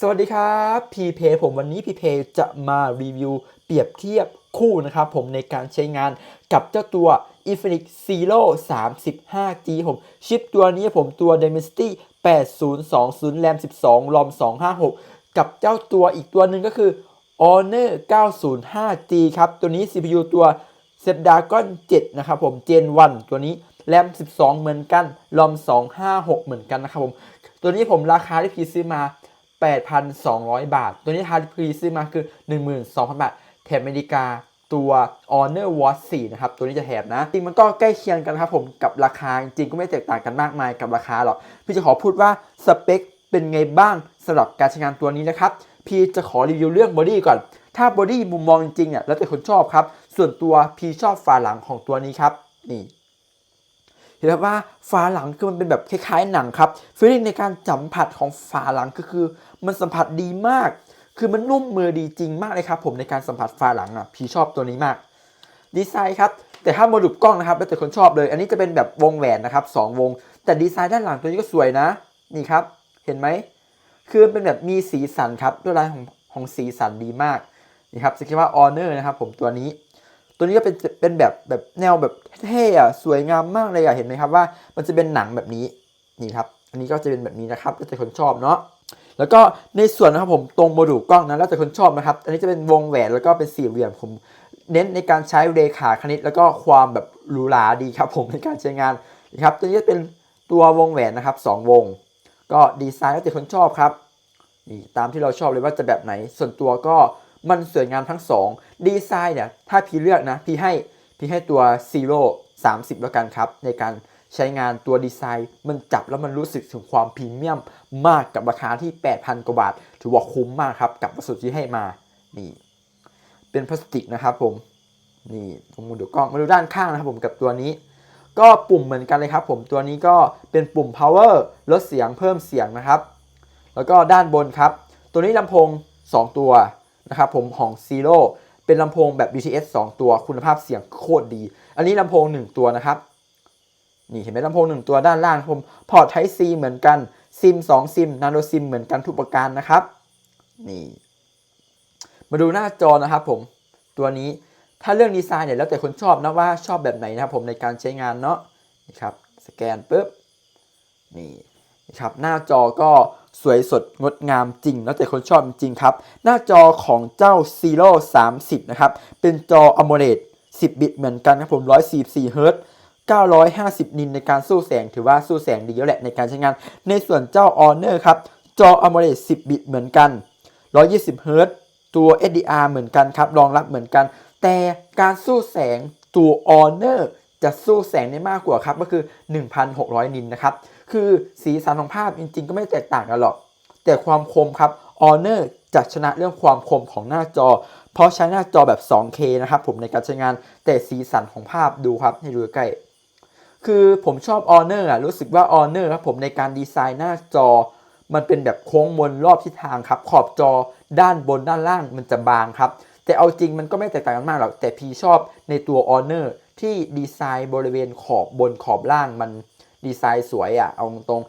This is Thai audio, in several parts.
สวัสดีครับพีเพผมวันนี้พีเพจะมารีวิวเปรียบเทียบคู่นะครับผมในการใช้งานกับเจ้าตัว Infinix Zero 35G ผมชิปตัวนี้ผมตัว Dimensity 8020 RAM 12 ROM 256 กับเจ้าตัวอีกตัวหนึ่งก็คือ Honor 905G ครับตัวนี้ CPU ตัว Snapdragon 7 นะครับผม Gen 1 ตัวนี้ RAM 12 เหมือนกัน ROM 256 เหมือนกันนะครับผม ตัวนี้ผมราคาที่พีซื้อมา 8,200 บาท ตัวนี้ราคาที่พีซื้อมาคือ 12,000 บาท แถมอเมริกาตัว Honor Watch 4 นะครับ ตัวนี้จะแถมนะ จริงมันก็ใกล้เคียงกันครับผมกับราคา จริงก็ไม่แตกต่างกันมากมายกับราคาหรอก พี่จะขอพูดว่าสเปคเป็นไงบ้างสำหรับการใช้งานตัวนี้นะครับ พี่จะขอรีวิวเรื่องบอดี้ก่อน ถ้าบอดี้มุมมองจริงเนี่ยแล้วแต่คนชอบครับ ส่วนตัวพี่ชอบฝาหลังของตัวนี้ครับ นี่ เห็นไหมว่าฝาหลังคือมันเป็นแบบคล้ายๆหนังครับฟีลลิ่งในการสัมผัสของฝาหลังก็คือ มันสัมผัสดีมาก คือมันนุ่มมือดีจริงมากเลยครับผมในการสัมผัสฝาหลังอะพี่ชอบตัวนี้มาก ดีไซน์ครับแต่ถ้าโมดูลกล้องนะครับแล้วแต่คนชอบเลย อันนี้จะเป็นแบบวงแหวนนะครับสองวง แต่ดีไซน์ด้านหลังตัวนี้ก็สวยนะ นี่ครับ เห็นไหมคือเป็นแบบมีสีสันครับด้วยลายของของสีสันดีมากนี่ครับสกิว่า Honor นะครับผมตัวนี้ ตัวนี้ก็เป็นเป็นแบบแบบแนวแบบเท่ๆอะสวยงามมากเลยอะเห็นไหมครับว่า มันจะเป็นหนังแบบนี้นี่ครับ อันนี้ก็จะเป็นแบบนี้นะครับแล้วแต่คนชอบเนาะแล้วก็ในส่วนนะครับผมตรงโมดูลกล้องนะแล้วแต่คนชอบนะครับ อันนี้จะเป็นวงแหวนแล้วก็เป็นสี่เหลี่ยมผมเน้นในการใช้เรขาคณิต แล้วก็ความแบบหรูหราดีครับ ผมในการใช้งานนะครับ ตัวนี้จะเป็นตัววงแหวนนะครับสองวง ก็ดีไซน์แล้วแต่คนชอบครับนี่ตามที่เราชอบเลยว่าจะแบบไหนส่วนตัวก็ มันสวยงามทั้งสองดีไซน์เนี่ยถ้าพี่เลือกนะพี่ให้พี่ให้ตัว Zero 30 แล้วกันครับ ในการใช้งานตัวดีไซน์ มันจับแล้วมันรู้สึกถึงความพรีเมียมมากกับราคาที่ 8,000 กว่าบาท ถือว่าคุ้มมากครับ กับวัสดุที่ให้มานี่เป็นพลาสติกนะครับผมนี่ผมมดูกล้องมาดูด้านข้างนะครับผมกับตัวนี้ ก็ปุ่มเหมือนกันเลยครับ ผมตัวนี้ก็เป็นปุ่ม power ลดเสียงเพิ่มเสียงนะครับ แล้วก็ด้านบนครับ ตัวนี้ลำโพง 2 ตัว นะครับผมของ Zero เป็นลำโพงแบบ BTS 2 ตัวคุณภาพเสียงโคตรดี อันนี้ลำโพง 1 ตัวนะครับ นี่เห็นไหมลำโพง 1 ตัวด้านล่างผมพอร์ต Type C เหมือนกันซิม2ซิม Nano SIM เหมือนกันทุกประการนะครับ นี่ มาดูหน้าจอนะครับผมตัวนี้ถ้าเรื่องดีไซน์เนี่ยแล้วแต่คนชอบนะว่าชอบแบบไหนนะครับผมในการใช้งานเนาะนี่ครับสแกนปุ๊บนี่นะครับหน้าจอก็ สวยสดงดงามจริง แล้วแต่คนชอบจริงครับ หน้าจอของเจ้า Zero 30 นะครับ เป็นจอ AMOLED 10 บิตเหมือนกันครับผม 144 Hz 950 นินในการสู้แสง ถือว่าสู้แสงดีแล้วแหละในการใช้งาน ในส่วนเจ้า Honor ครับ จอ AMOLED 10 บิตเหมือนกัน 120 Hz ตัว SDR เหมือนกันครับ รองรับเหมือนกัน แต่การสู้แสงตัว Honor จะสู้แสงได้มากกว่าครับ ก็คือ 1,600 นินนะครับ คือสีสันของภาพจริง ๆ ก็ไม่แตกต่างกันหรอก แต่ความคมครับ Honor จะชนะเรื่องความคมของหน้าจอ เพราะใช้หน้าจอแบบ 2K นะครับผมในการใช้งานแต่สีสันของภาพดูครับให้ดูใกล้คือผมชอบ Honor อะรู้สึกว่า Honor ครับผมในการดีไซน์หน้าจอ มันเป็นแบบโค้งมนรอบทิศทางครับ ขอบจอด้านบนด้านล่างมันจะบางครับ แต่เอาจริงมันก็ไม่แตกต่างกันมากหรอกแต่พีชอบในตัว Honor ที่ดีไซน์บริเวณขอบบนขอบล่างมัน ดีไซน์สวยอะเอาตรง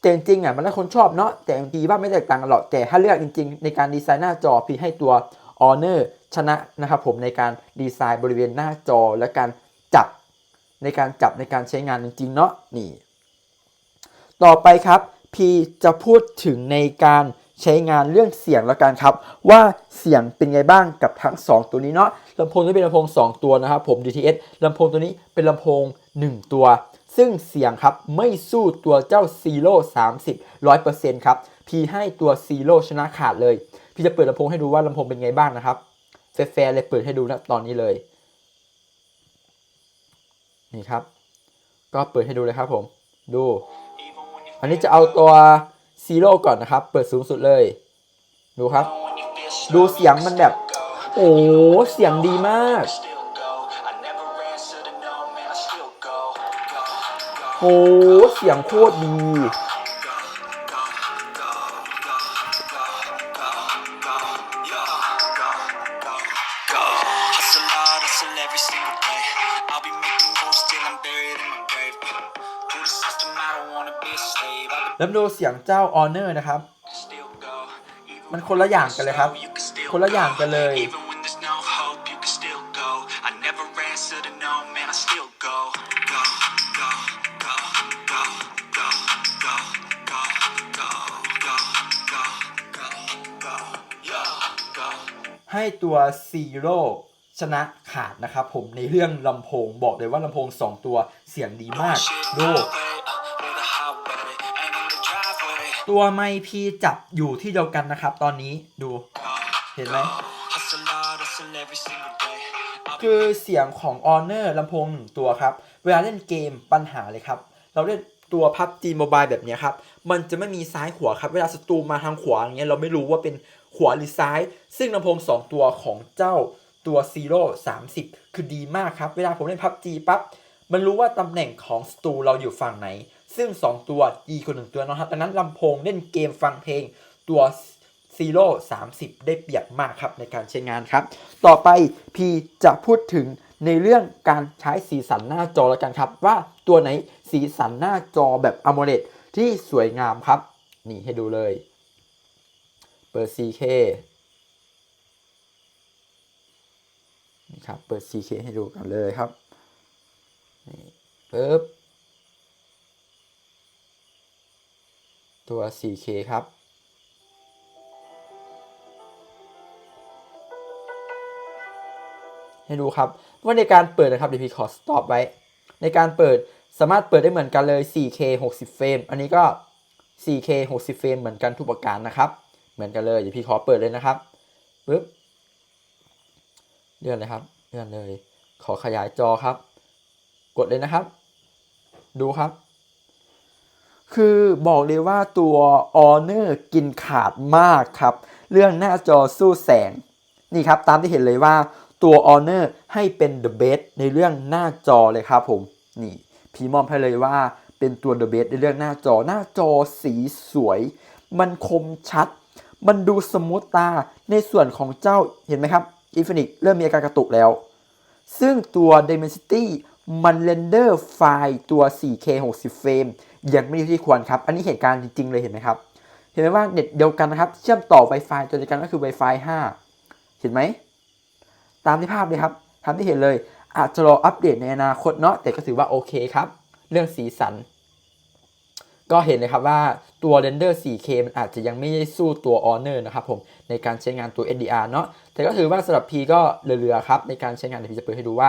แต่จริงๆอะมันแล้วคนชอบเนาะแต่จริงๆว่าไม่แตกต่างกันหรอกแต่ถ้าเลือกจริง ๆ ในการดีไซน์หน้าจอพี่ให้ตัว Honor ชนะนะครับผมในการดีไซน์บริเวณหน้าจอและการจับในการจับในการใช้งานจริงๆเนาะนี่ ต่อไปครับพี่จะพูดถึงในการใช้งานเรื่องเสียงแล้วกันครับ ว่าเสียงเป็นไงบ้างกับทั้ง 2 ตัวนี้เนาะลำโพงนี้เป็นลำโพง 2 ตัวนะครับผม DTS ลำโพงตัวนี้เป็นลำโพง 1 ตัว ซึ่งเสียงครับไม่สู้ตัวเจ้า Zero 30 100%ครับ พี่ให้ตัว Zero ชนะขาดเลย พี่จะเปิดลำโพงให้ดูว่าลำโพงเป็นไงบ้างนะครับแฟร์ๆเลยเปิดให้ดูนะตอนนี้เลย นี่ครับ ก็เปิดให้ดูเลยครับผม ดู อันนี้จะเอาตัวซีโร่ก่อนนะครับ เปิดสูงสุดเลย ดูครับ ดูเสียงมันแบบ โอ้เสียงดีมาก โหเสียงโคตรดี แล้วดูเสียงเจ้าออเนอร์นะครับ มันคนละอย่างกันเลยครับ คนละอย่างกันเลย ให้ตัวซีโร่ชนะขาดนะครับผมในเรื่องลำโพงบอกเลยว่าลำโพง 2 ตัวเสียงดีมากดูตัวไมพีจับอยู่ที่เดียวกันนะครับ ตอนนี้ดูเห็นไหมคือเสียงของอ Honor ลำโพงหนึ่งตัวครับ เวลาเล่นเกมปัญหาเลยครับ เราเล่นตัว PUBG Mobile แบบนี้ครับ มันจะไม่มีซ้ายขวาครับ เวลาศัตรูมาทางขวาอย่างเงี้ยเราไม่รู้ว่าเป็น ขวาหรือซ้าย ซึ่งลำโพง 2 ตัวของเจ้าตัว Zero 30 คือดีมากครับ เวลาผมเล่น PUBG ปั๊บ มันรู้ว่าตำแหน่งของศัตรูเราอยู่ฝั่งไหน ซึ่ง 2 ตัวดีกว่าหนึ่งตัวนะครับดังนั้นลำโพงเล่นเกมฟังเพลงตัว Zero 30 ได้เปรียบมากครับในการใช้งานครับ ต่อไปพีจะพูดถึงในเรื่องการใช้สีสันหน้าจอแล้วกันครับ ว่าตัวไหนสีสันหน้าจอแบบ AMOLED ที่สวยงามครับ นี่ให้ดูเลย เปิด 4K นี่ครับ เปิด 4K ให้ดูกันเลยครับ นี่ปึ๊บ ตัว 4K ครับ ให้ดูครับ ว่าในการเปิดนะครับเดี๋ยวพี่ขอสต็อปไว้ ในการเปิดสามารถเปิดได้เหมือนกันเลย 4K 60 เฟรม อันนี้ก็ 4K 60 เฟรมเหมือนกันทุกประการนะครับ เหมือนกันเลยเดี๋ยวพี่ขอเปิดเลยนะครับปึ๊บเลื่อนเลยครับเลื่อนเลย ขอขยายจอครับ กดเลยนะครับ ดูครับ คือบอกเลยว่าตัว Honor กินขาดมากครับ เรื่องหน้าจอสู้แสง นี่ครับตามที่เห็นเลยว่าตัว Honor ให้เป็น the best ในเรื่องหน้าจอเลยครับผมนี่พีมอมให้เลยว่าเป็นตัว the best ในเรื่องหน้าจอหน้าจอสีสวย มันคมชัด มันดูสมูทตาในส่วนของเจ้าเห็นไหมครับ Infinix เริ่มมีอาการกระตุกแล้ว ซึ่งตัว Dimensity มันเรนเดอร์ไฟล์ตัว 4K 60 เฟรมยังไม่ได้ที่ควรครับ อันนี้เหตุการณ์จริง ๆ เลยเห็นไหมครับ เห็นไหมว่าเน็ตเดียวกันนะครับ เชื่อมต่อ Wi-Fi ตัวเดียวกันก็คือ Wi-Fi 5 เห็นไหม ตามที่ภาพเลยครับตามที่เห็นเลย อาจจะรออัปเดตในอนาคตเนาะแต่ก็ถือว่าโอเคครับ เรื่องสีสัน ก็เห็นเลยครับว่าตัวเรนเดอร์ 4K มันอาจจะยังไม่ได้สู้ตัว Honor นะครับผมในการใช้งานตัว SDR เนาะแต่ก็ถือว่าสำหรับ P ก็เรือๆครับในการใช้งานเดี๋ยวพี่จะเปิดให้ดูว่า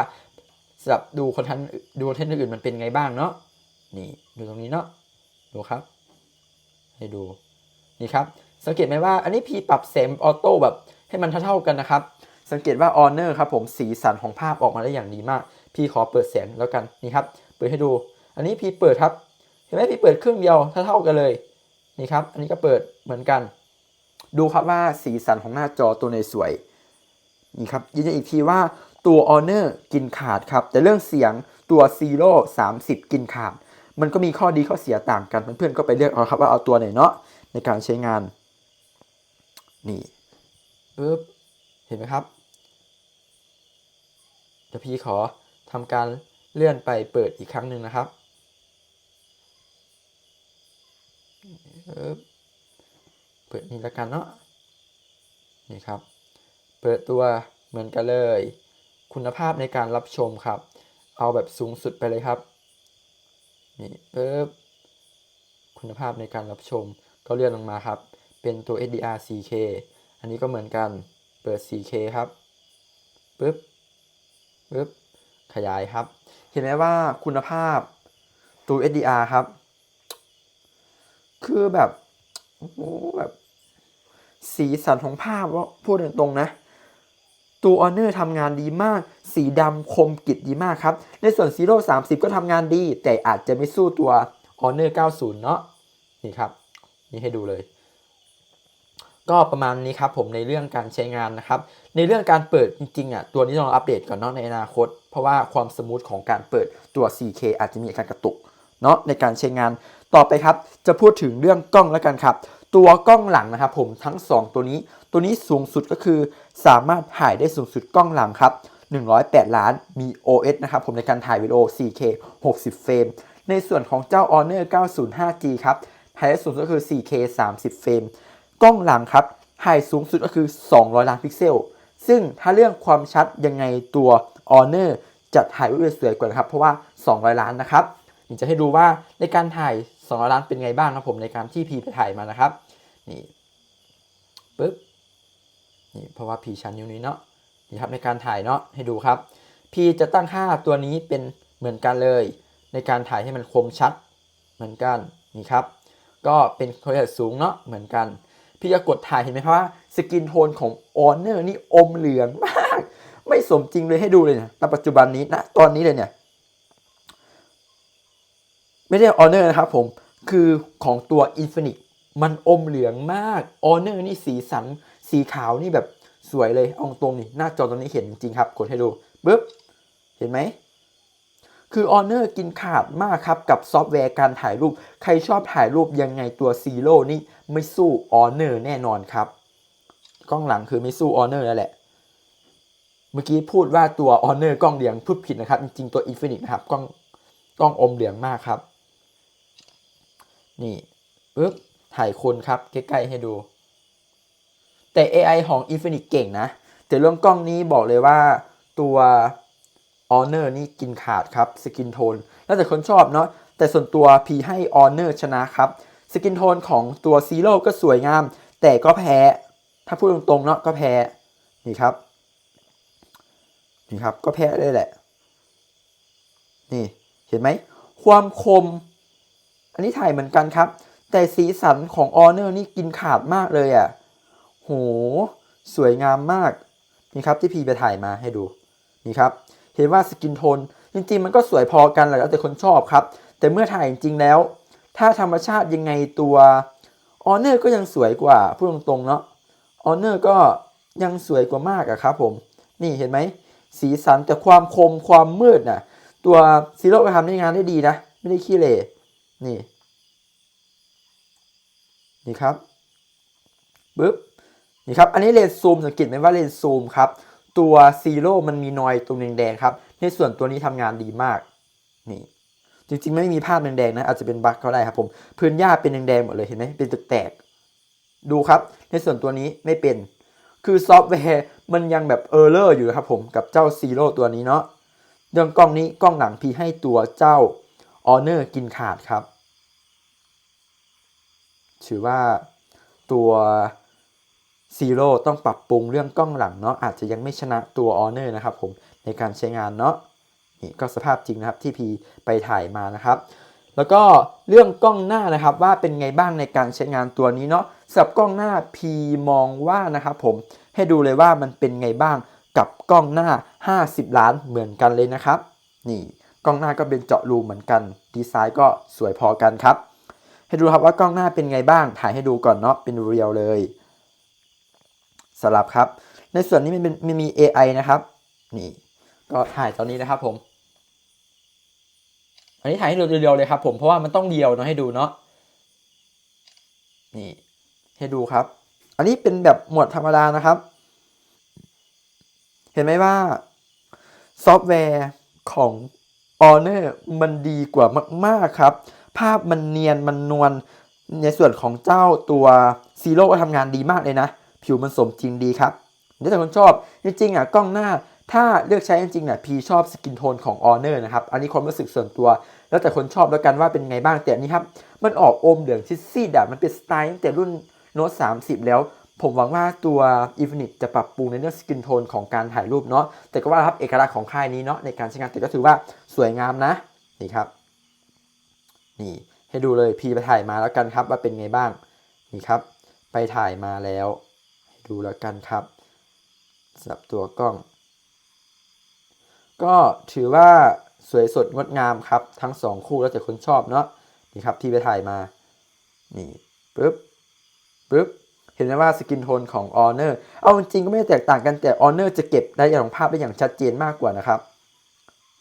สำหรับดูคอนเทนต์ดูคอนเทนต์อื่นมันเป็นไงบ้างเนาะนี่ดูตรงนี้เนาะดูครับ ให้ดูนี่ครับสังเกตไหมว่าอันนี้ P ปรับแสงออโต้แบบให้มันเท่าๆกันนะครับสังเกตว่า Honor ครับผมสีสันของภาพออกมาได้อย่างดีมาก พี่ขอเปิดแสงแล้วกันนี่ครับ เปิดให้ดู อันนี้พี่เปิดครับ เห็นไหมพี่เปิดครึ่งเดียวเท่ากันเลยนี่ครับ อันนี้ก็เปิดเหมือนกัน ดูครับว่าสีสันของหน้าจอตัวในสวยนี่ครับยืนยันอีกทีว่าตัว Honor กินขาดครับ แต่เรื่องเสียงตัว Zero 30 กินขาด มันก็มีข้อดีข้อเสียต่างกัน เพื่อนๆก็ไปเลือกเอาครับว่าเอาตัวไหนเนาะในการใช้งาน นี่ปึ๊บเห็นไหมครับเดี๋ยวพี่ขอทำการเลื่อนไปเปิดอีกครั้งหนึ่งนะครับปึ๊บ เปิดนี่ล้วกันเนาะนี่ครับ เปิดตัวเหมือนกันเลย คุณภาพในการรับชมครับ เอาแบบสูงสุดไปเลยครับนี่ปึ๊บคุณภาพในการรับชมก็เลื่อนลงมาครับ เป็นตัว SDR 4K อันนี้ก็เหมือนกัน เปิด 4K ครับปึ๊บปึ๊บ ขยายครับ เห็นไหมว่าคุณภาพตัว SDR ครับ คือแบบโอ้โหแบบสีสันของภาพว่าพูดตรงๆนะ ตัว Honor ทำงานดีมาก สีดำคมกริบดีมากครับ ในส่วน Zero 30ก็ทำงานดี แต่อาจจะไม่สู้ตัว Honor 90เนาะนี่ครับ นี่ให้ดูเลย ก็ประมาณนี้ครับผมในเรื่องการใช้งานนะครับ ในเรื่องการเปิดจริงๆอะตัวนี้ต้องอัปเดตก่อนเนาะในอนาคต เพราะว่าความสมูทของการเปิดตัว 4K อาจจะมีการกระตุกเนาะในการใช้งาน ต่อไปครับจะพูดถึงเรื่องกล้องแล้วกันครับ ตัวกล้องหลังนะครับผมทั้ง 2 ตัวนี้ ตัวนี้สูงสุดก็คือ สามารถถ่ายได้สูงสุดกล้องหลังครับ108 ล้านมี OS นะครับผมในการถ่ายวิดีโอ 4K 60 เฟรม ในส่วนของเจ้า Honor 905G ครับถ่ายได้สูงสุดก็คือ 4K 30 เฟรม กล้องหลังครับถ่ายสูงสุดก็คือ 200 ล้านพิกเซล ซึ่งถ้าเรื่องความชัดยังไงตัว Honor จะถ่ายรูปได้สวยกว่านะครับ เพราะว่า 200 ล้านนะครับนี่จะให้ดูว่าในการถ่าย 200ล้านเป็นไงบ้างครับผมในการที่พีไปถ่ายมานะครับ นี่ปึ๊บนี่เพราะว่าพีชันนิ้วนี้เนาะนี่ครับในการถ่ายเนาะให้ดูครับพีจะตั้งค่าตัวนี้เป็นเหมือนกันเลย ในการถ่ายให้มันคมชัดเหมือนกันนี่ครับ ก็เป็นความละเอียดสูงเนาะเหมือนกัน พี่จะกดถ่ายเห็นไหมครับว่าสกินโทนของ Honor นี่อมเหลืองมาก ไม่สมจริงเลยให้ดูเลยนะณปัจจุบันนี้นะตอนนี้เลยเนี่ย ไม่ได้ Honor นะครับผมคือของตัว Infinix มันอมเหลืองมาก Honor นี่สีสันสีขาวนี่แบบสวยเลยเอาตรงนี่หน้าจอตรงนี้เห็นจริงครับกดให้ดูปึ๊บเห็นไหมคือ Honor กินขาดมากครับ กับซอฟต์แวร์การถ่ายรูป ใครชอบถ่ายรูปยังไงตัว Zero นี่ไม่สู้ Honor แน่นอนครับกล้องหลังคือไม่สู้ Honor แล้วแหละ เมื่อกี้พูดว่าตัว Honor กล้องเหลืองพูดผิดนะครับ จริงๆตัว Infinix นะครับกล้องกล้องอมเหลืองมากครับ นี่ปึ๊บถ่ายคนครับ ใกล้ๆให้ดู แต่ AI ของ Infinix เก่งนะ แต่เรื่องกล้องนี้บอกเลยว่าตัว Honor นี่กินขาดครับสกินโทนแล้วแต่คนชอบเนาะแต่ส่วนตัว P ให้ Honor ชนะครับสกินโทนของตัว Zero ก็สวยงาม แต่ก็แพ้ ถ้าพูดตรงๆเนาะก็แพ้ นี่ครับ นี่ครับก็แพ้เลยแหละ นี่เห็นไหม ความคม อันนี้ถ่ายเหมือนกันครับ แต่สีสันของ Honor นี่กินขาดมากเลยอะ่ะ โห สวยงามมาก นี่ครับที่พีไปถ่ายมาให้ดู นี่ครับ เห็นว่าสกินโทน จริงๆ มันก็สวยพอกันแหละแล้วแต่คนชอบครับ แต่เมื่อถ่ายจริงๆแล้ว ถ้าธรรมชาติยังไงตัว Honor ก็ยังสวยกว่าพูดตรงๆเนาะ Honor ก็ยังสวยกว่ามากอะครับผม นี่เห็นไหม สีสันแต่ความคมความมืดน่ะ ตัวซีโร่ก็ทำได้งานได้ดีนะ ไม่ได้ขี้เหร่ นี่ นี่ครับปึ๊บนี่ครับ อันนี้เลนส์ซูมสังเกตไหมว่าเลนส์ซูมครับ ตัวซีโร่มันมีนอยตรงแดงๆครับ ในส่วนตัวนี้ทำงานดีมาก นี่ จริงๆ ไม่มีภาพแดงๆนะ อาจจะเป็นบั๊กก็ได้ครับผม พื้นหญ้าเป็นแดงๆหมดเลยเห็นไหมเป็นตึกแตก ดูครับ ในส่วนตัวนี้ไม่เป็น คือซอฟต์แวร์มันยังแบบเออร์เลอร์อยู่ครับผม กับเจ้าซีโร่ตัวนี้เนาะ เรื่องกล้องนี้กล้องหลังพีให้ตัวเจ้า Honor กินขาดครับ ถือว่าตัวซีโร่ต้องปรับปรุงเรื่องกล้องหลังเนาะอาจจะยังไม่ชนะตัว Honor นะครับผมในการใช้งานเนาะนี่ก็สภาพจริงนะครับที่พีไปถ่ายมานะครับ แล้วก็เรื่องกล้องหน้านะครับว่าเป็นไงบ้างในการใช้งานตัวนี้เนาะสำหรับกล้องหน้าพีมองว่านะครับผมให้ดูเลยว่ามันเป็นไงบ้างกับกล้องหน้า 50 ล้านเหมือนกันเลยนะครับ นี่ กล้องหน้าก็เป็นเจาะรูเหมือนกัน ดีไซน์ก็สวยพอกันครับ ให้ดูครับว่ากล้องหน้าเป็นไงบ้าง ถ่ายให้ดูก่อนเนาะ เป็นเรียวเลยสลับครับ ในส่วนนี้มันเป็นมันมี AI นะครับ นี่ ก็ถ่ายตอนนี้นะครับผม อันนี้ถ่ายให้ดูเรียวเลยครับ ผม เพราะว่ามันต้องเรียวเนาะให้ดูเนาะ นี่ ให้ดูครับ อันนี้เป็นแบบหมวดธรรมดานะครับ เห็นไหมว่าซอฟต์แวร์ของ Honor มันดีกว่ามาก ๆ ครับ ภาพมันเนียนมันนวลในส่วนของเจ้าตัวซีโร่ก็ทำงานดีมากเลยนะ ผิวมันสมจริงดีครับถ้าแต่คนชอบ จริงๆอะกล้องหน้าถ้าเลือกใช้จริงๆอะพีชอบสกินโทนของ Honor นะครับ อันนี้ความรู้สึกส่วนตัว แล้วแต่คนชอบแล้วกันว่าเป็นไงบ้างแต่อันนี้ครับ มันออกอมเหลืองชิดซีดๆอะมันเป็นสไตล์ตั้งแต่รุ่นโน้ต30 แล้ว ผมหวังว่าตัว Infinix จะปรับปรุงในเรื่องสกินโทนของการถ่ายรูปเนาะแต่ก็ว่าครับเอกลักษณ์ของค่ายนี้เนาะในการใช้งานแต่ก็ถือว่า สวยงามนะนี่ครับ นี่ให้ดูเลยพีไปถ่ายมาแล้วกันครับว่าเป็นไงบ้างนี่ครับ ไปถ่ายมาแล้วให้ดูแล้วกันครับสำหรับตัวกล้อง ก็ถือว่าสวยสดงดงามครับ ทั้งสองคู่แล้วแต่คนชอบเนาะนี่ครับที่ไปถ่ายมา นี่ปึ๊บปึ๊บเห็นไหมว่าสกินโทนของ Honor เอาจริงก็ไม่แตกต่างกันแต่ Honor จะเก็บรายละเอียดของภาพได้อย่างชัดเจนมากกว่านะครับ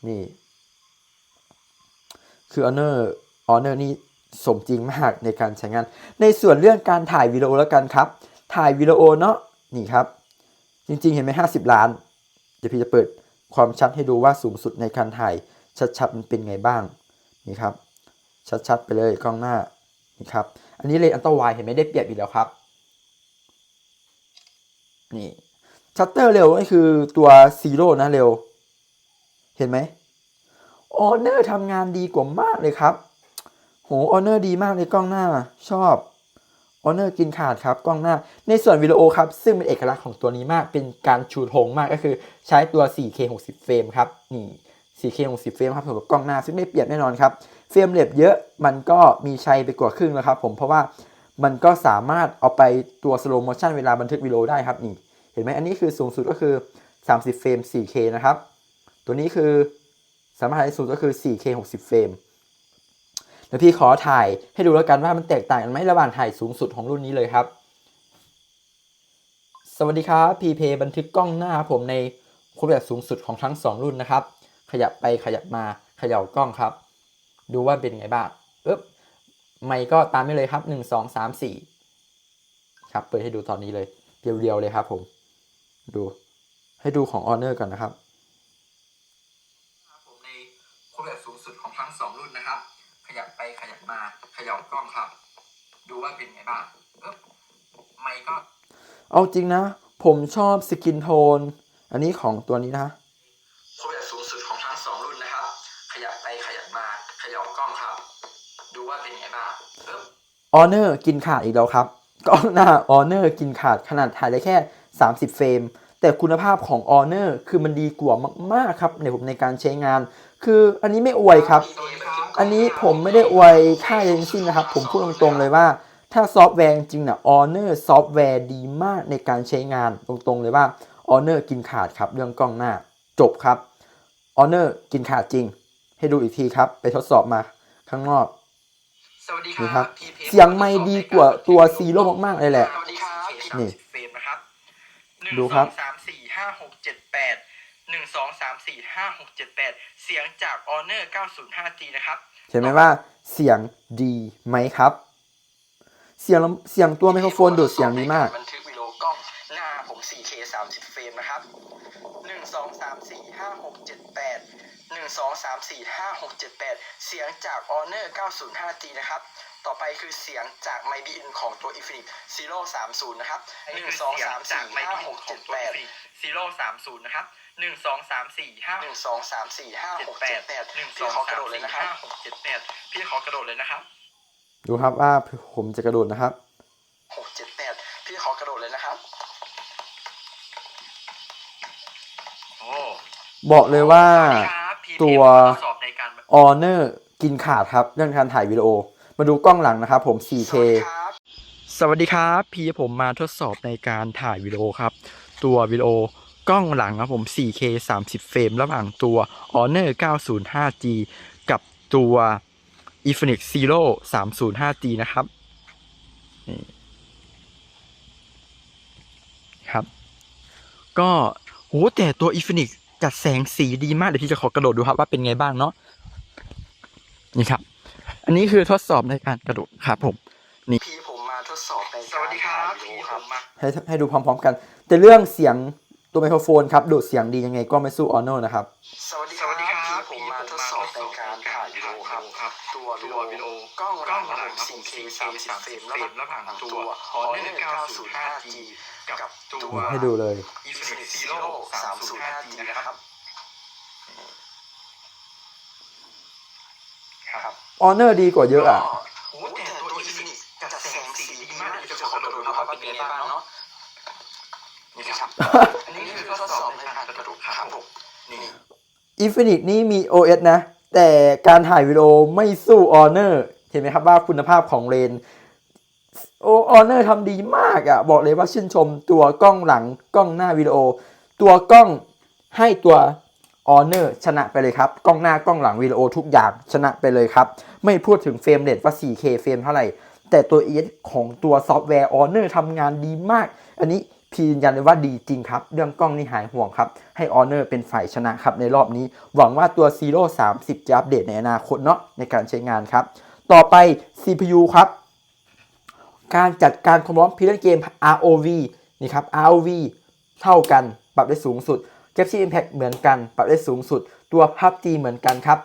นี่ คือ Honor Honor นี่สมจริงมากในการใช้งาน ในส่วนเรื่องการถ่ายวิดีโอแล้วกันครับ ถ่ายวิดีโอเนาะนี่ครับ จริงๆ เห็นไหม50ล้าน เดี๋ยวพี่จะเปิดความชัดให้ดูว่าสูงสุดในการถ่ายชัดๆมันเป็นไงบ้างนี่ครับ ชัดๆไปเลยกล้องหน้านี่ครับ อันนี้เลนส์อัลตร้าไวเห็นไหมได้เปรียบอีกแล้วครับ นี่ชัตเตอร์เร็วนี่คือตัวซีโร่นะเร็ว เห็นไหม ออเนอร์ทำงานดีกว่ามากเลยครับ โหออเนอร์ดีมากเลยกล้องหน้า ชอบออเนอร์กินขาดครับกล้องหน้า ในส่วนวิดีโอครับ ซึ่งเป็นเอกลักษณ์ของตัวนี้มาก เป็นการชูธงมากก็คือใช้ตัว 4K 60 เฟรมครับ นี่ 4K 60 เฟรมครับสำหรับกล้องหน้า ซึ่งไม่เปรียบแน่นอนครับ เฟรมเรทเยอะมันก็มีชัยไปกว่าครึ่งแล้วครับผม เพราะว่ามันก็สามารถเอาไปตัวสโลโมชันเวลาบันทึกวิดีโอได้ครับ นี่ เห็นไหมอันนี้คือสูงสุดก็คือ 30 เฟรม 4K นะครับ ตัวนี้คือ สามารถถ่ายได้สูงก็คือ 4K 60 เฟรมเดี๋ยวพี่ขอถ่ายให้ดูแล้วกันว่ามันแตกต่างกันไหมระหว่างถ่ายสูงสุดของรุ่นนี้เลยครับ สวัสดีครับพีเพบันทึกกล้องหน้าผมในคุณแบบสูงสุดของทั้ง 2 รุ่นนะครับ ขยับไปขยับมาเขย่ากล้องครับ ดูว่าเป็นไงบ้างเอ๊บไม่ก็ตามไปเลยครับ 1 2 3 4 ครับ เปิดให้ดูตอนนี้เลย เรียวๆเลยครับผม ดูให้ดูของ Honor ก่อนนะครับผมในคุณแบบสูงสุดของทั้งสองรุ่นนะครับ ขยับไปขยับ มาเขย่ากล้องครับ ดูว่าเป็นไงบ้างเอ๊บไม่ก็ เอาจริงนะ ผมชอบสกินโทน อันนี้ของตัวนี้นะคุณแบบสูงสุดของทั้งสองรุ่นนะครับ ขยับไปขยับมาเขย่ากล้องครับ ดูว่าเป็นไงบ้างออเนอร์กินขาดอีกแล้วครับกล้องหน้าออเนอร์กินขาดขนาดถ่ายได้แค่ 30 เฟรมแต่คุณภาพของออเนอร์คือมันดีกว่ามาก ๆ ครับในผมในการใช้งาน คืออันนี้ไม่อวยครับ อันนี้ผมไม่ได้อวยค่ายเองสิ้นนะครับ ผมพูดตรงๆเลยว่า ถ้าซอฟต์แวร์จริงๆนะ Honor ซอฟต์แวร์ดีมากในการใช้งานตรงๆเลยว่า Honor กินขาดครับ เรื่องกล้องหน้า จบครับ Honor กินขาดจริง ให้ดูอีกทีครับ ไปทดสอบมาข้างนอกสวัสดีคนี่ครัรับบพี่พชรเสียงไม่ดีกว่าตัวซีโร่มากๆเลยแหละสวัสดีครับนี่เฟรมนะครับหนึ่งดูครับสองสามสี่ห้าหกเจ็ดแปด หนึ่งสองสามสี่ห้าหกเจ็ดแปดเสียงจาก Honor 905G นะครับ เห็นไหมว่าเสียงดีไหมครับ เสียงลำเสียงตัวไมโครโฟนดูดเสียงดีมากบันทึกวิดีโอกล้องหน้าผม 4K 30 เฟรมนะครับหนึ่งสองสามสี่ห้าหกเจ็ดแปดหนึ่งสองสามสี่ห้าหกเจ็ดแปดเสียงจาก Honor 905G นะครับ ต่อไปคือเสียงจาก m y b n ของตัว Infinix Zero 30 นะครับหนึ่งสองสามสี่ห้าหกเจ็ดแปด Zero 30 นะครับหนึ่งสองสามสี่ห้าหนึ่งสองสามสี่ห้าหกเจ็ดแปดหนึ่งสองสามสี่ห้าหกเจ็ดแปดพี่ขอกระโดดเลยนะครับ ดูครับว่าผมจะกระโดดนะครับหกเจ็ดแปดพี่ขอกระโดดเลยนะครับโอ้บอกเลยว่าครับพี่ตัวทดสอบในการ Honor กินขาดครับ เรื่องการถ่ายวิดีโอ มาดูกล้องหลังนะครับผมส 4K วัสดีครับสวัสดีครับ พี่ผมมาทดสอบในการถ่ายวิดีโอครับ ตัววิดีโอกล้องหลังครับผม 4K 30 เฟรม ระหว่างตัว Honor 905G กับตัว Infinix Zero 305G นะครับนี่ครับ ก็โหแต่ตัว Infinix จัดแสงสีดีมาก เดี๋ยวพี่จะขอกระโดดดูครับว่าเป็นไงบ้างเนาะนี่ครับ อันนี้คือทดสอบในการกระโดดครับผมพี่ผมมาทดสอบในสวัสดีครับพี่ผมมาให้ให้ดูพร้อมๆกัน แต่เรื่องเสียงตัวไมโครโฟนครับดูดเสียงดียังไงก็ไม่สู้ Honor นะครับสวัสดีครับพี่ผมมาทดสอบในการถ่ายวิดีโอครับ ตัววิดีโอกล้องหลังผม 4K 30เฟรมระหว่างตัว Honor 905G กับตัวให้ดูเลย Infinix Zero 305G นะครับ ครับ Honor ดีกว่าเยอะอะโอ้แต่ตัว Infinix จัดแสงสีดีมากเดี๋ยวจะขอดูครับว่าเป็นยังไงบ้างเนาะนี่ครับ อันนี้คือทดสอบในการกระโดดครับผมนี่ Infinix นี่มี OS นะ แต่การถ่ายวิดีโอไม่สู้ Honor เห็นไหมครับว่าคุณภาพของเลนโอ้ Honor ทำดีมากอะ่ะ บอกเลยว่าชื่นชมตัวกล้องหลังกล้องหน้าวิดีโอ ตัวกล้องให้ตัว Honor ชนะไปเลยครับ กล้องหน้ากล้องหลังวิดีโอทุกอย่างชนะไปเลยครับ ไม่พูดถึงเฟรมเรทว่า 4K เฟรมเท่าไหร่ แต่ตัว ES ของตัวซอฟต์แวร์ Honor ทำงานดีมาก อันนี้พี่ยืนยันเลยว่าดีจริงครับ เรื่องกล้องนี่หายห่วงครับ ให้ Honor เป็นฝ่ายชนะครับในรอบนี้ หวังว่าตัว Zero 30 จะอัปเดตในอนาคตเนาะในการใช้งานครับ ต่อไป CPU ครับ การจัดการความร้อนพิเล่นเกม ROV นี่ครับ ROV เท่ากันปรับได้สูงสุด Galaxy Impact เหมือนกัน ปรับได้สูงสุด ตัว PUBG เหมือนกันครับ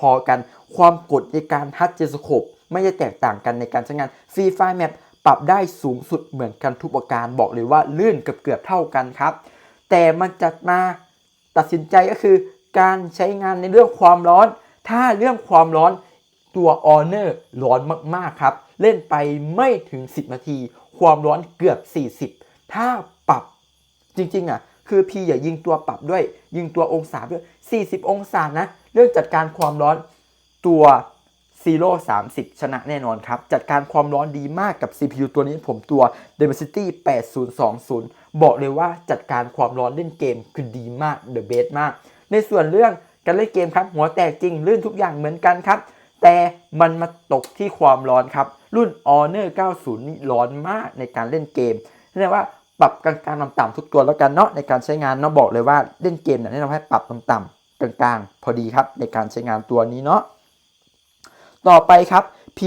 พอๆกัน ความกดในการทัชเจสโคปไม่ได้แตกต่างกันในการใช้งาน Free Fire Map ปรับได้สูงสุดเหมือนกันทุกประการบอกเลยว่าลื่นเกือบเกือบๆเท่ากันครับ แต่มันจะมาตัดสินใจก็คือ การใช้งานในเรื่องความร้อน ถ้าเรื่องความร้อนตัว Honor ร้อนมากๆครับ เล่นไปไม่ถึง 10 นาที ความร้อนเกือบ 40 ถ้าปรับจริงๆอะ คือพีอย่ายิงตัวปรับด้วย ยิงตัวองศาด้วย 40 องศานะ เรื่องจัดการความร้อนตัวซีโร่30 ชนะแน่นอนครับ จัดการความร้อนดีมากกับ CPU ตัวนี้ผมตัว Dimensity 8020 บอกเลยว่าจัดการความร้อนเล่นเกมคือดีมาก The best มาก ในส่วนเรื่องการเล่นเกมครับ หัวแตกจริงลื่นทุกอย่างเหมือนกันครับ แต่มันมาตกที่ความร้อนครับ รุ่น Honor 90 นี่ร้อนมากในการเล่นเกมแสดงว่า ปรับกลางๆต่ำๆทุกตัวแล้วกันเนาะในการใช้งานเนาะบอกเลยว่าเล่นเกมเนี่ยแนะนำให้ปรับต่ำๆกลางๆ พอดีครับในการใช้งานตัวนี้เนาะต่อไปครับ P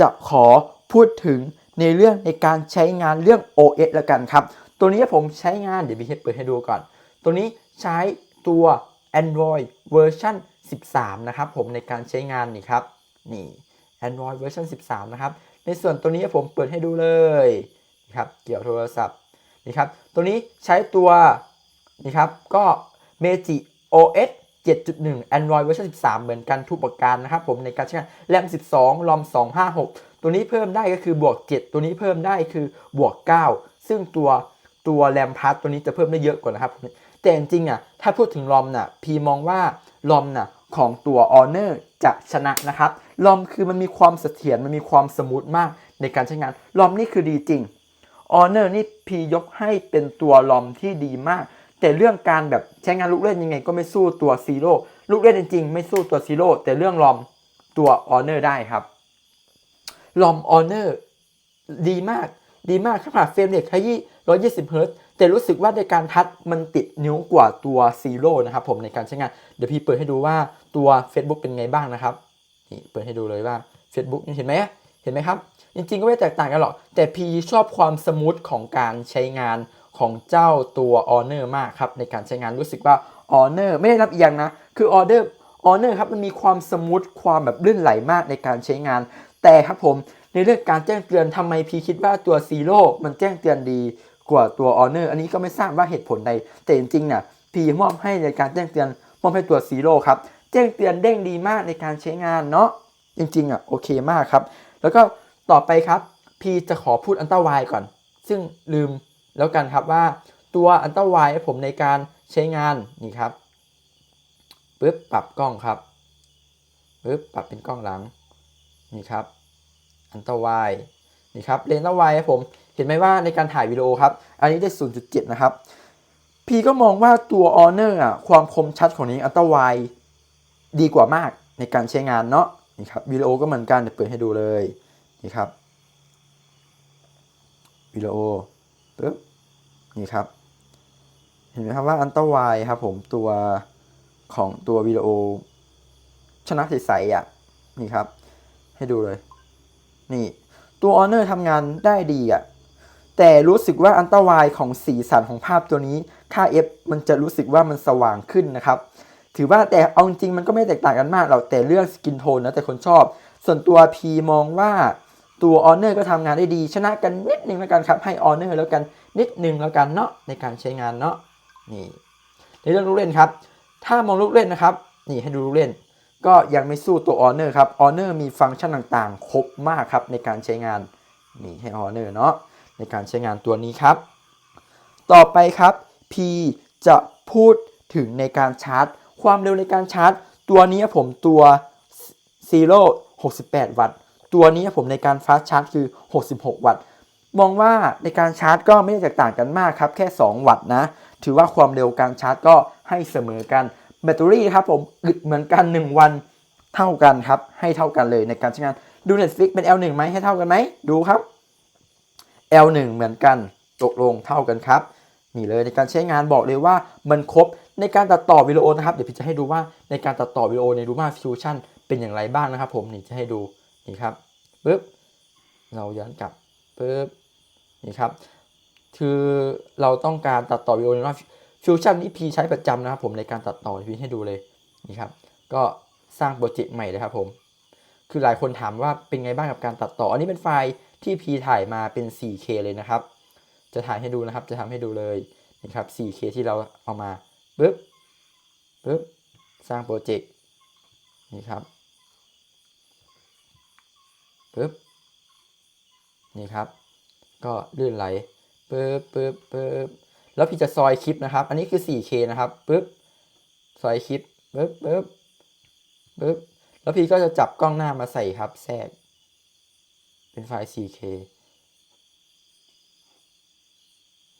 จะขอพูดถึงในเรื่องในการใช้งานเรื่อง OS แล้วกันครับ ตัวนี้ผมใช้งานเดี๋ยวพี่เปิดให้ดูก่อน ตัวนี้ใช้ตัว Android เวอร์ชัน13 นะครับผมในการใช้งานนี่ครับนี่ Android เวอร์ชัน13 นะครับ ในส่วนตัวนี้ผมเปิดให้ดูเลยนะครับเกี่ยวโทรศัพท์ นี่ครับ ตัวนี้ใช้ตัวนี่ครับก็ Meiji OS 7.1 Android เวอร์ชัน13 เหมือนกันทุกประการนะครับผมในการใช้งานแรม 12 รอม 256 ตัวนี้เพิ่มได้ก็คือบวก 7 ตัวนี้เพิ่มได้คือบวก 9 ซึ่งตัวตัวแรมพาร์ตตัวนี้จะเพิ่มได้เยอะกว่านะครับ แต่จริงๆอะถ้าพูดถึงรอมน่ะพีมองว่ารอมน่ะของตัว Honor จะชนะนะครับรอมคือมันมีความเสถียรมันมีความสมูทมากในการใช้งานรอมนี่คือดีจริง Honor นี่พียกให้เป็นตัวรอมที่ดีมาก แต่เรื่องการแบบใช้งานลูกเล่นยังไงก็ไม่สู้ตัวซีโร่ลูกเล่นจริงๆ ไม่สู้ตัวซีโร่แต่เรื่องรอมตัว Honor ได้ครับรอม Honor ดีมากดีมากขนาดเฟรมเรทแค่ยี่120เฮิร์ตแต่รู้สึกว่าในการทัชมันติดนิ้วกว่าตัวซีโร่นะครับผมในการใช้งาน เดี๋ยวพี่เปิดให้ดูว่าตัว Facebook เป็นไงบ้างนะครับ นี่เปิดให้ดูเลยว่า Facebook เห็นไหมเห็นไหมครับ จริงๆก็ไม่แตกต่างกันหรอก แต่พีชอบความสมูทของการใช้งานของเจ้าตัว Honor มากครับ ในการใช้งานรู้สึกว่า Honor ไม่ได้รับเอียงนะ คือ Honor Honor ครับมันมีความสมูทความแบบลื่นไหลมากในการใช้งาน แต่ครับผมในเรื่องการแจ้งเตือนทำไมพีคิดว่าตัว Zero มันแจ้งเตือนดีกว่าตัว Honor อันนี้ก็ไม่ทราบว่าเหตุผลใดแต่จริงๆน่ะพีมอบให้ในการแจ้งเตือนมอบให้ตัว Zero ครับแจ้งเตือนเด้งดีมากในการใช้งานเนาะจริงๆอะโอเคมากครับ แล้วก็ ต่อไปครับพีจะขอพูดอันตรายก่อน ซึ่งลืมแล้วกันครับว่าตัวอันตรายผมในการใช้งานนี่ครับปึ๊บปรับกล้องครับปึ๊บปรับเป็นกล้องหลังนี่ครับอันตรายนี่ครับเลนส์อันตรายครับผมเห็นไหมว่าในการถ่ายวิดีโอครับ อันนี้ได้ 0.7 นะครับพีก็มองว่าตัว Honor อะความคมชัดของนี้อัลตร้าไวด์ดีกว่ามากในการใช้งานเนาะนี่ครับวิดีโอก็เหมือนกันเดี๋ยวเปิดให้ดูเลย นี่ครับวิดีโอปึ๊บนี่ครับ เห็นไหมครับว่าอัลตร้าไวด์ครับผมตัวของตัววิดีโอชนะใสๆอะนี่ครับ ให้ดูเลย นี่ตัว Honor ทำงานได้ดีอะแต่รู้สึกว่าอันตรายของสีสันของภาพตัวนี้ค่า F มันจะรู้สึกว่ามันสว่างขึ้นนะครับ ถือว่าแต่เอาจริงมันก็ไม่แตกต่างกันมากหรอกแต่เรื่องสกินโทนนะแต่คนชอบ ส่วนตัว P มองว่า ตัว Honor ก็ทำงานได้ดีชนะกันนิดนึงแล้วกันครับให้ Honor แล้วกันนิดนึงแล้วกันเนาะในการใช้งานเนาะนี่ในเรื่องลูกเล่นครับ ถ้ามองลูกเล่นนะครับนี่ให้ดูลูกเล่น ก็ยังไม่สู้ตัว Honor ครับ Honor มีฟังก์ชันต่างๆ ครบมากครับในการใช้งานนี่ให้ Honor เนาะในการใช้งานตัวนี้ครับ ต่อไปครับ P จะพูดถึงในการชาร์จ ความเร็วในการชาร์จ ตัวนี้ผมตัว Zero 68 วัตต์ ตัวนี้ผมในการฟาสชาร์จคือ 66 วัตต์ มองว่าในการชาร์จก็ไม่ได้แตกต่างกันมากครับ แค่ 2 วัตต์นะ ถือว่าความเร็วการชาร์จก็ให้เสมอกัน แบตเตอรี่ครับผมอึดเหมือนกัน 1 วันเท่ากันครับ ให้เท่ากันเลยในการใช้งาน ดู Netflix เป็น L1 ไหมให้เท่ากันไหม ดูครับ L1 เหมือนกัน ตกลงเท่ากันครับ นี่เลยในการใช้งานบอกเลยว่ามันครบในการตัดต่อวิดีโอนะครับ เดี๋ยวพี่จะให้ดูว่าในการตัดต่อวิดีโอใน Luma Fusion เป็นอย่างไรบ้างนะครับ ผมนี่จะให้ดู นี่ครับปึ๊บเราย้อนกลับปึ๊บนี่ครับคือเราต้องการตัดต่อวิดีโอน Luma Fusion นี่พีใช้ประจำนะครับผมในการตัดต่อพีให้ดูเลยนี่ครับก็สร้างโปรเจกต์ใหม่เลยครับผมคือหลายคนถามว่าเป็นไงบ้างกับการตัดต่อ อันนี้เป็นไฟล์ที่พีถ่ายมาเป็น 4K เลยนะครับ จะถ่ายให้ดูนะครับ จะทำให้ดูเลยนี่ครับ 4K ที่เราเอามาปึ๊บปึ๊บสร้างโปรเจกต์นี่ครับ ปึ๊บนี่ครับ ก็ลื่นไหลปึ๊บปึ๊บปึ๊บแล้วพี่จะซอยคลิปนะครับ อันนี้คือ 4K นะครับปึ๊บซอยคลิปปึ๊บปึ๊บปึ๊บแล้วพี่ก็จะจับกล้องหน้ามาใส่ครับแทรก เป็นไฟล์ 4K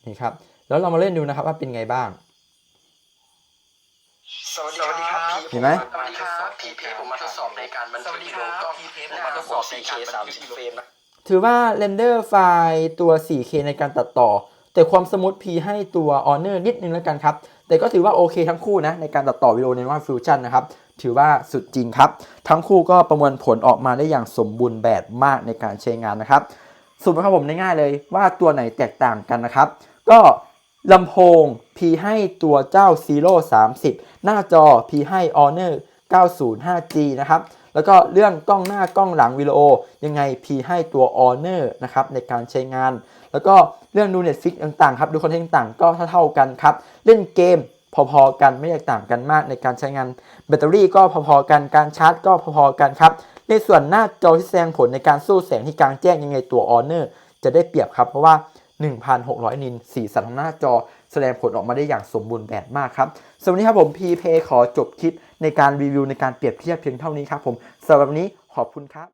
นี่ครับ แล้วเรามาเล่นดูนะครับว่าเป็นไงบ้าง สวัสดีครับ เห็นไหม หน้าจอ 4K 30เฟรมนะถือว่าเรนเดอร์ไฟล์ตัว 4K ในการตัดต่อ แต่ความสมูทพีให้ตัว Honor นิดนึงแล้วกันครับ แต่ก็ถือว่าโอเคทั้งคู่นะ ในการตัดต่อวิดีโอในว่า Fusion นะครับ ถือว่าสุดจริงครับ ทั้งคู่ก็ประมวลผลออกมาได้อย่างสมบูรณ์แบบมากในการใช้งานนะครับสรุปนะครับผมง่ายๆเลยว่าตัวไหนแตกต่างกันนะครับ ก็ลำโพง P ให้ตัวเจ้า Zero 30 หน้าจอ P ให้ Honor 905G นะครับ แล้วก็เรื่องกล้องหน้ากล้องหลังวิดีโอ ยังไง P ให้ตัว Honor นะครับในการใช้งาน แล้วก็เรื่องดู Netflix ต่างๆครับดูคอนเทนต์ต่างๆก็เท่าๆกันครับ เล่นเกมพอๆกันไม่แตกต่างกันมากในการใช้งาน แบตเตอรี่ก็พอๆกันการชาร์จก็พอๆกันครับ ในส่วนหน้าจอที่แสดงผลในการสู้แสงที่กลางแจ้งยังไงตัว Honor จะได้เปรียบครับเพราะว่า 1,600 นินสีสันของหน้าจอ แสดงผลออกมาได้อย่างสมบูรณ์แบบมากครับสำหรับวันนี้ครับผมพีเพขอจบคลิปในการรีวิวในการเปรียบเทียบเพียงเท่านี้ครับผมสำหรับวันนี้ขอบคุณครับ